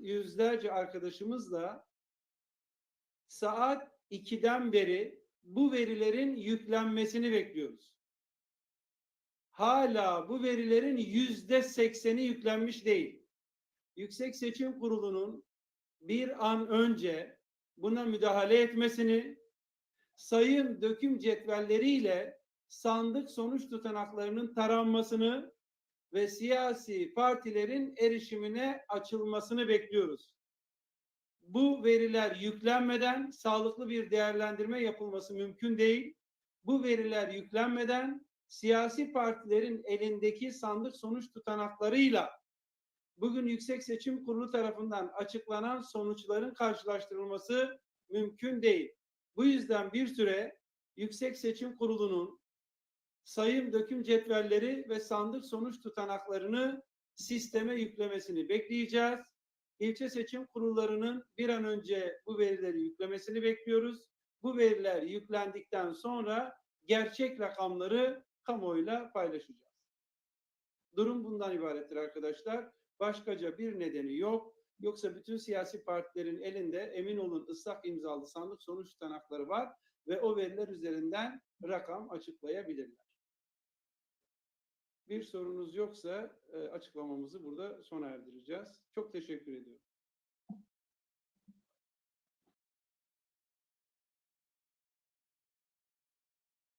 yüzlerce arkadaşımızla saat 2'den beri bu verilerin yüklenmesini bekliyoruz. Hala bu verilerin yüzde sekseni yüklenmiş değil. Yüksek Seçim Kurulu'nun bir an önce buna müdahale etmesini, sayım döküm cetvelleriyle sandık sonuç tutanaklarının taranmasını ve siyasi partilerin erişimine açılmasını bekliyoruz. Bu veriler yüklenmeden sağlıklı bir değerlendirme yapılması mümkün değil. Bu veriler yüklenmeden siyasi partilerin elindeki sandık sonuç tutanaklarıyla bugün Yüksek Seçim Kurulu tarafından açıklanan sonuçların karşılaştırılması mümkün değil. Bu yüzden bir süre Yüksek Seçim Kurulu'nun sayım döküm cetvelleri ve sandık sonuç tutanaklarını sisteme yüklemesini bekleyeceğiz. İlçe seçim kurullarının bir an önce bu verileri yüklemesini bekliyoruz. Bu veriler yüklendikten sonra gerçek rakamları kamuoyuyla paylaşacağız. Durum bundan ibarettir arkadaşlar. Başkaca bir nedeni yok. Yoksa bütün siyasi partilerin elinde emin olun ıslak imzalı sandık sonuç tutanakları var ve o veriler üzerinden rakam açıklayabilirler. Bir sorunuz yoksa e, açıklamamızı burada sona erdireceğiz. Çok teşekkür ediyorum.